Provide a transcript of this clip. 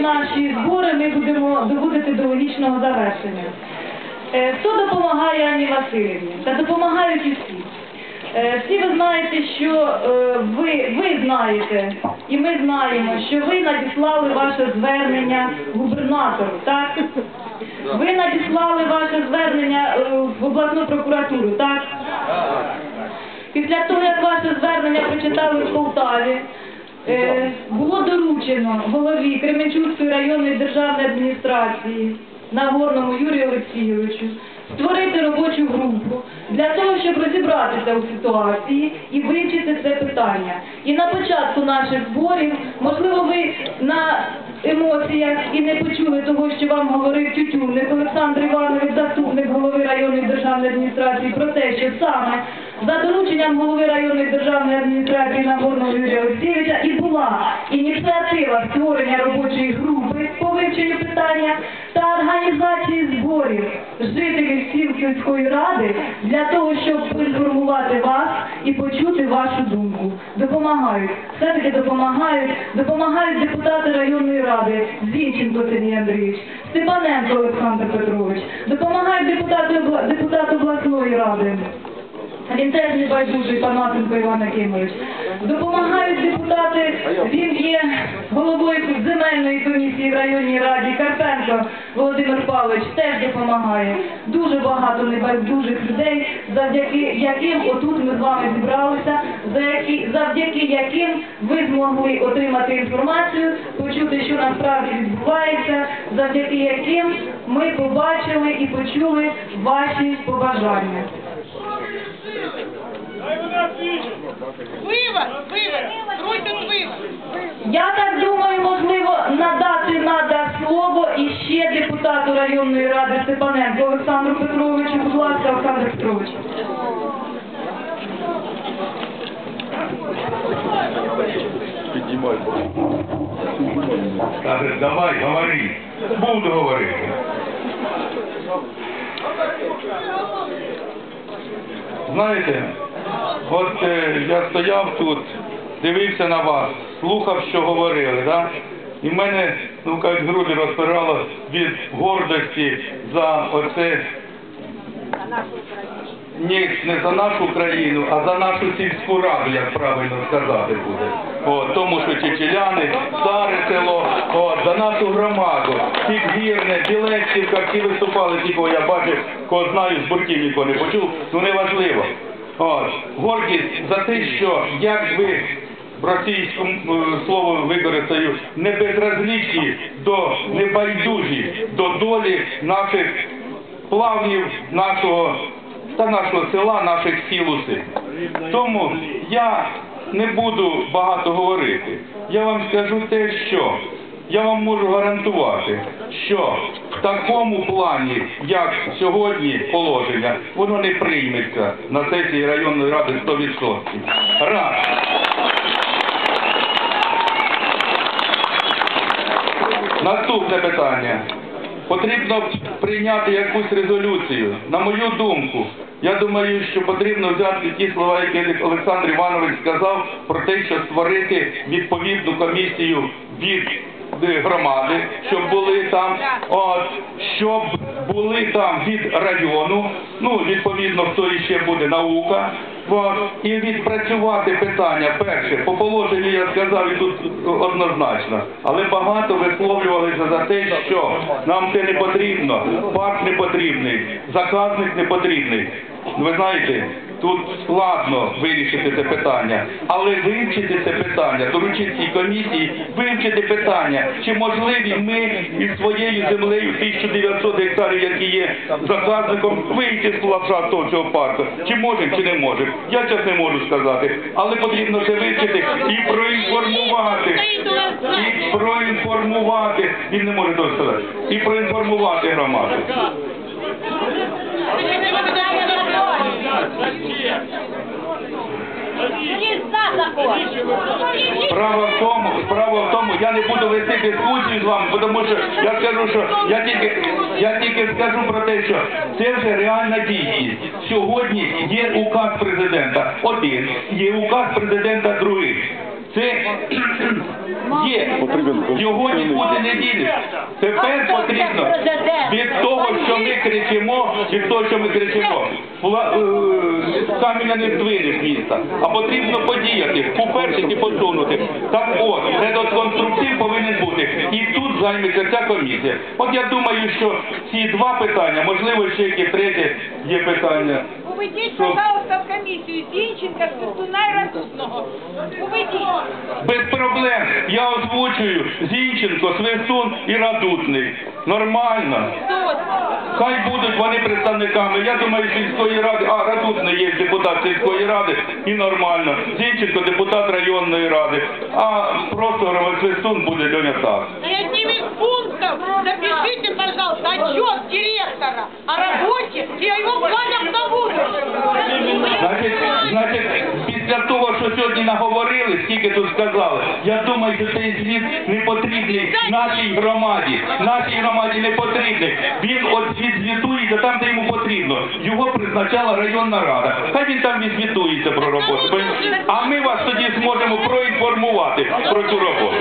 наші збори ми будемо доводити до логічного завершення. Е, Хто допомагає Анні Васильівні? Та допомагають і всі. Е, Всі ви знаєте, що е, ви, ви знаєте, і ми знаємо, що ви надіслали ваше звернення губернатору, так? Ви надіслали ваше звернення в обласну прокуратуру, так? Після того, як ваше звернення прочитали в Полтаві, е, було доручено голові Кременчуцької районної державної адміністрації Нагорному Юрію Олексійовичу створити робочу групу для того, щоб розібратися у ситуації і вивчити це питання. І на початку наших зборів, можливо, ви на емоціях і не почули того, що вам говорив Тютюнник Олександр Іванович, заступник голови районної державної адміністрації, про те, що саме за дорученням голови районної державної адміністрації Нагорного Юрія Олексійовича була ініціатива створення робочої групи по вивченню питання та організації зборів жителів сіл сільської ради для того, щоб поінформувати вас і почути вашу думку. Допомагають, все-таки допомагають, допомагають депутати районної ради Зінченко Сергій Андрійович, Степаненко Олександр Петрович, допомагають депутати обла- депутат обласної ради. Він теж не байдужий Панасенко Іван Якимович. Допомагають депутати, він є головою земельної комісії в районній раді, Карпенко Володимир Павлович теж допомагає. Дуже багато небайдужих людей, завдяки яким отут ми з вами зібралися, завдяки яким ви змогли отримати інформацію, почути, що насправді відбувається, завдяки яким ми побачили і почули ваші побажання. Вивод, вивод, Руйте вивод. Я так думаю, можливо, надати надо слово і ще депутату районної ради Степаненко Олександру Петровичу. Будь ласка, Олександр Петрович. Піднімай. Каже, давай, говори. Буду говорити. Знаєте, от е, я стояв тут, дивився на вас, слухав, що говорили, да? і в мене, ну кажуть, груди розпирало від гордості за оце ні, не за нашу країну, а за нашу сільську раду, як правильно сказати буде. От, тому що чечеляни, старе село, от, за нашу громаду, Підгірне, Білецьківка, всі виступали, ті, кого я бачив, кого знаю, з бурків нікого не почув, ну неважливо. От, гордість за те, що як ви російську е, слово використаю, не безразлічні до небайдужі до долі наших плавнів нашого та нашого села, наших сіл уси. Тому я не буду багато говорити. Я вам скажу те, що я вам можу гарантувати, що такому плані, як сьогодні положення, воно не прийметься на сесії районної ради 100%. Раз. Наступне питання. Потрібно прийняти якусь резолюцію. На мою думку, я думаю, що потрібно взяти ті слова, які Олександр Іванович сказав, про те, що створити відповідну комісію від громади, щоб були там, от, щоб були там від району, ну, відповідно, хто іще буде наука, от, і відпрацювати питання. Перше. По положенню я сказав і тут однозначно, але багато висловлювалися за те, що нам це не потрібно, парк не потрібний, заказник не потрібний. Ви знаєте, тут складно вирішити це питання, але вивчити це питання, доручити цій комісії, вивчити питання, чи можливі ми із своєю землею 1900 гектарів, які є заказником, вийти з ландшафту цього парку. Чи можемо, чи не можемо. Я зараз не можу сказати, але потрібно це вивчити і проінформувати. І проінформувати, він не може сказати, і проінформувати громаду. Справа в тому, справа в тому, я не буду вести дискусію з вами, тому що я скажу, що я тільки, я тільки скажу про те, що це вже реальна дійсність. Сьогодні є указ президента один, є указ президента другий. Це Є. Його нікуди не дінеш. Тепер потрібно від того, що ми кричимо, від того, що ми кричимо, каменя не здвинеш міста, а потрібно подіяти, попередити і посунути. Так от, этот конструктив повинен бути. І тут займеться ця комісія. От я думаю, що ці два питання, можливо, ще яке третє є питання. Уведіть, пожалуйста, в комісію Зінченка, Свистуна і Радутного. Уведіть. Без проблем. Я озвучую Зінченко, Свистун і Радутний. Нормально. Хай будуть вони представниками. Я думаю, сільської ради, а Радутний є депутат сільської ради і нормально. Зінченко депутат районної ради. А просто Свистун буде Льоня так. И одним из пунктов запишите, пожалуйста, отчет директора о работе и о его наговорили, скільки тут сказали, я думаю, що цей звіт не потрібний нашій громаді. Нашій громаді не потрібний. Він от відзвітується там, де йому потрібно. Його призначала районна рада. Хай він там відзвітується про роботу. А ми вас тоді зможемо проінформувати про цю роботу.